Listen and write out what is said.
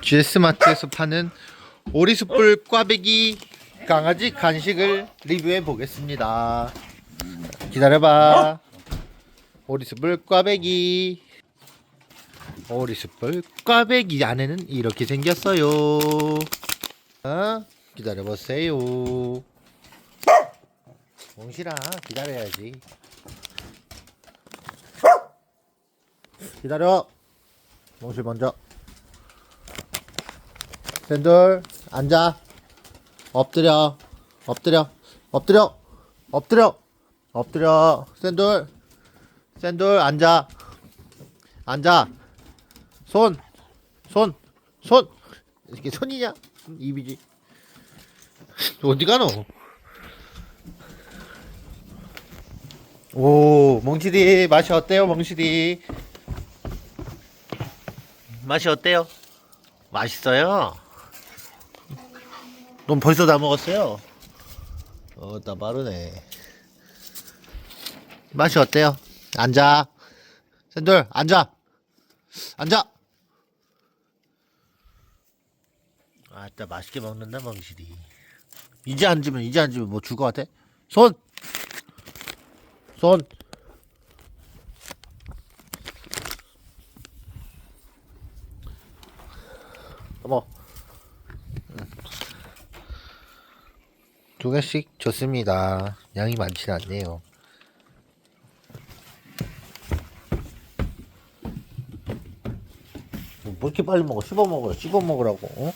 GS마트에서 파는 오리숯불 꽈배기 강아지 간식을 리뷰해 보겠습니다. 기다려봐. 오리숯불 꽈배기. 오리숯불 꽈배기 안에는 이렇게 생겼어요. 어? 기다려보세요. 몽실아 기다려야지. 기다려. 몽실 먼저. 샌들 앉아. 엎드려. 엎드려. 엎드려. 엎드려. 엎드려. 샌들. 샌들 앉아. 앉아. 손. 손. 손. 이게 손이냐? 입이지. 어디 가노? 오, 멍치디 맛이 어때요, 멍치디? 맛이 어때요? 맛있어요. 넌 벌써 다 먹었어요? 어, 나 빠르네. 맛이 어때요? 앉아. 샌들, 앉아. 앉아. 아따, 맛있게 먹는다, 멍실이. 이제 앉으면, 이제 앉으면 뭐 줄 것 같아? 손! 손! 어머. 두 개씩 줬습니다. 양이 많진 않네요. 뭐 이렇게 빨리 먹어? 씹어 먹어요. 씹어 먹으라고. 어?